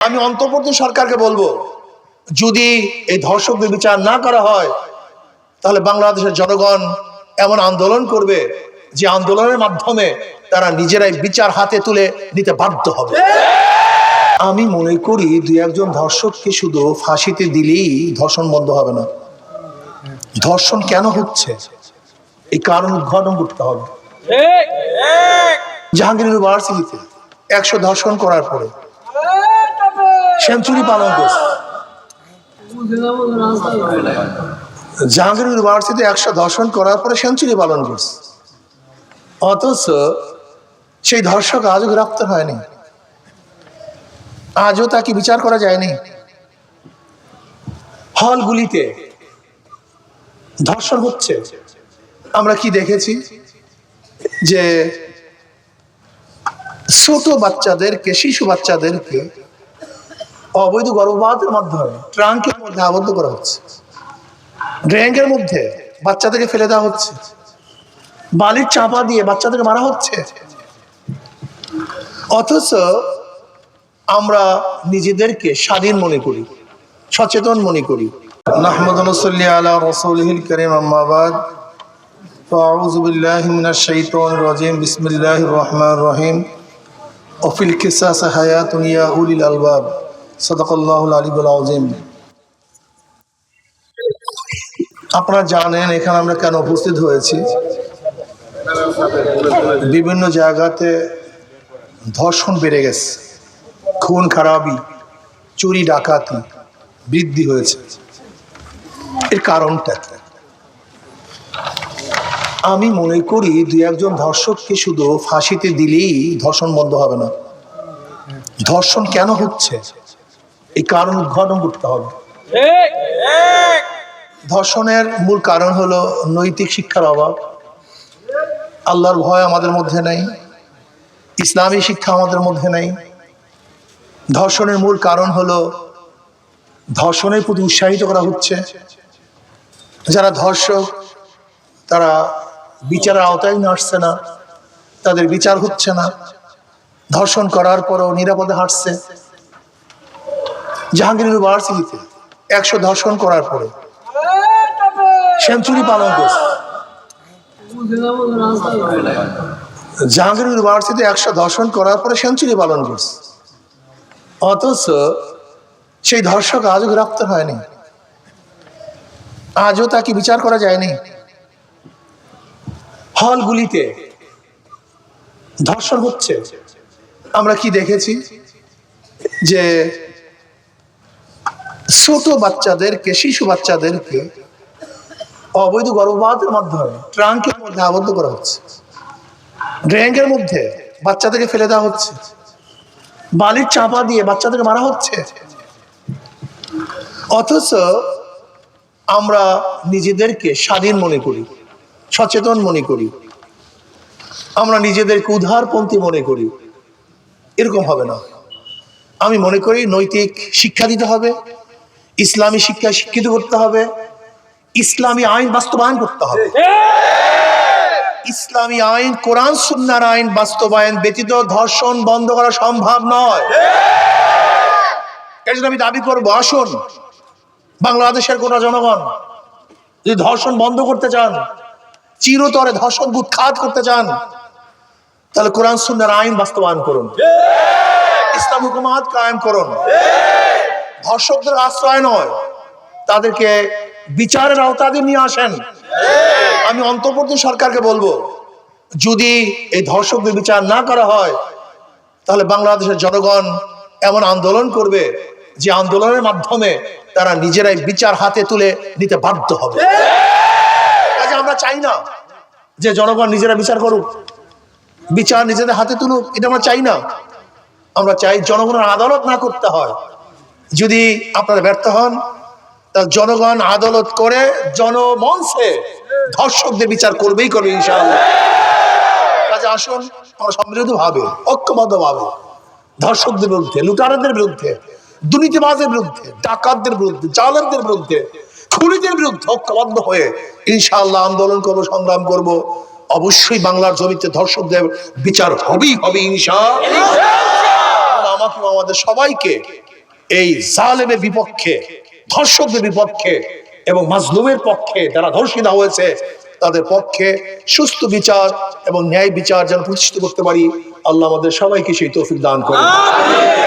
আমি অন্তর্বর্তী সরকারকে বলব যদি এই ধর্ষকদের বিচার না করা হয় তাহলে বাংলাদেশের জনগণ এমন আন্দোলন করবে যে আন্দোলনের মাধ্যমে তারা নিজেরাই বিচার হাতে তুলে নিতে বাধ্য হবে। আমি মনে করি দুই একজন ধর্ষককে শুধু ফাঁসিতে দিলেই ধর্ষণ বন্ধ হবে না। ধর্ষণ কেন হচ্ছে? এই কারণ উদ্ঘাটন করতে হবে। জাহাঙ্গীর ইউনিভার্সিটিতে একশো ধর্ষণ করার পরে সেঞ্চুরি পালন করছে। জাহাঙ্গীর ইউনিভার্সিটি একশো ধর্ষণ করার পরে সেঞ্চুরি পালন করছে। অথচ সেই ধর্ষক আজও গ্রেপ্তার হয়নি। আজও তাকে বিচার করা যায়নি। হলগুলিতে ধর্ষণ হচ্ছে। আমরা কি দেখেছি? যে ছোট বাচ্চাদেরকে, শিশু বাচ্চাদেরকে অবৈধ গর্ভপাতের মাধ্যমে ট্রাঙ্কের মধ্যে আবদ্ধ করা হচ্ছে ড্রেঙ্কের মধ্যে বাচ্চাদেরকে ফেলে দেওয়া হচ্ছে বালির চাপা দিয়ে বাচ্চাদেরকে মারা হচ্ছে অথচ আমরা নিজেদেরকে স্বাধীন মনে করি সচেতন মনে করি নাহমদ নসল্লি আলা রসুলহিল করিম আম্মাবাদ فأعوذ بالله من الشيطان الرجيم بسم الله الرحمن الرحيم وفي القصاص حياة يا أولي الألباب সদকল্লাহুল আলিবুল আজিম আপনারা জানেন এখানে আমরা কেন উপস্থিত হয়েছি? বিভিন্ন জায়গাতে ধর্ষণ বেড়ে গেছে। খুন, খারাপি, চুরি, ডাকাতি বৃদ্ধি হয়েছে। এর কারণটা আমি মনে করি দু একজন ধর্ষককে শুধু ফাঁসিতে দিলেই ধর্ষণ বন্ধ হবে না। ধর্ষণ কেন হচ্ছে? এই কারণ উদ্ঘাটন করতে হবে। ধর্ষণের মূল কারণ হলো নৈতিক শিক্ষার অভাব। আল্লাহর ভয় আমাদের মধ্যে নেই। ইসলামী শিক্ষা আমাদের মধ্যে নেই। ধর্ষণের মূল কারণ হলো ধর্ষণের প্রতি উৎসাহিত করা হচ্ছে। যারা ধর্ষক তারা বিচারের আওতায় নিয়ে আসছে না তাদের বিচার হচ্ছে না। ধর্ষণ করার পরও নিরাপদে হাঁটছে। জাহাঙ্গীর ইউনিভার্সিটিতে একশো ধর্ষণ করার পরে সেঞ্চুরি পালন করছে। জাহাঙ্গীর ইউনিভার্সিটি একশো ধর্ষণ করার পরে সেঞ্চুরি পালন করছে। অথচ সেই ধর্ষক আজও গ্রেপ্তার হয়নি। আজও তাকে বিচার করা যায়নি। হলগুলিতে ধর্ষণ হচ্ছে। আমরা কি দেখেছি যে ছোট বাচ্চাদেরকে, শিশু বাচ্চাদেরকে অবৈধ গর্ভপাতের মাধ্যমে ট্রাঙ্কের মধ্যে আবদ্ধ করা হচ্ছে। ড্রেঙ্কের মধ্যে বাচ্চাদেরকে ফেলে দেওয়া হচ্ছে। বালির চাপা দিয়ে বাচ্চাদেরকে মারা হচ্ছে। অথচ আমরা নিজেদেরকে স্বাধীন মনে করি, সচেতন মনে করি। আমরা নিজেদেরকে উদারপন্থী মনে করি। এরকম হবে না। আমি মনে করি নৈতিক শিক্ষা দিতে হবে। ইসলামী শিক্ষায় শিক্ষিত করতে হবে, ইসলামী আইন বাস্তবায়ন করতে হবে। ইসলামী আইন, কোরআন, সুন্নার আইন বাস্তবায়ন ব্যতীত ধর্ষণ বন্ধ করা সম্ভব নয়। এর জন্য আমি দাবি করব, আসুন, বাংলাদেশের কোন জনগণ, যদি ধর্ষণ বন্ধ করতে চান, চিরতরে ধর্ষণ উৎখাত করতে চান, তাহলে কোরআন, সুন্নার আইন বাস্তবায়ন করুন। ইসলাম হুকুমাত কায়েম করুন। ধর্ষকদের আশ্রয় নয়, তাদেরকে বিচারের আওতায় নিয়ে আসেন। আমি অন্তর্বর্তী সরকারকে বলব, যদি এই ধর্ষকদের বিচার না করা হয়, তাহলে বাংলাদেশের জনগণ এমন আন্দোলন করবে, যে আন্দোলনের মাধ্যমে তারা নিজেরাই বিচার হাতে তুলে নিতে বাধ্য হবে। আমরা চাই না যে জনগণ নিজেরা বিচার করুক, বিচার নিজেদের হাতে তুলুক, এটা আমরা চাই না। আমরা চাই জনগণের আদালত না করতে হয় যদি আপনারা ব্যর্থ হন, তা জনগণ আদালত করে জনমঞ্চে ধর্ষকদের বিচার করবেই করবে ইনশাআল্লাহ। কাজে আসুন, আমরা সমৃদ্ধ ভাবে, ঐক্যবদ্ধ ভাবে ধর্ষকদের বিরুদ্ধে, লুটারদের বিরুদ্ধে দুর্নীতিবাজের বিরুদ্ধে, ডাকাতদের বিরুদ্ধে, জালেমদের বিরুদ্ধে, খুনিদের বিরুদ্ধে ঐক্যবদ্ধ হয়ে ইনশাআল্লাহ আন্দোলন করব, সংগ্রাম করব। অবশ্যই বাংলার জমিতে ধর্ষকদের বিচার হবেই, হবে ইনশাআল্লাহ। আমাকে আমাদের সবাইকে এই জালেমের বিপক্ষে, ধর্ষকদের বিপক্ষে এবং মাজলুমের পক্ষে যারা ধর্ষিতা হয়েছে, তাদের পক্ষে সুস্থ বিচার এবং ন্যায় বিচার যেন প্রতিষ্ঠিত করতে পারি। আল্লাহ আমাদের সবাইকে সেই তৌফিক দান করে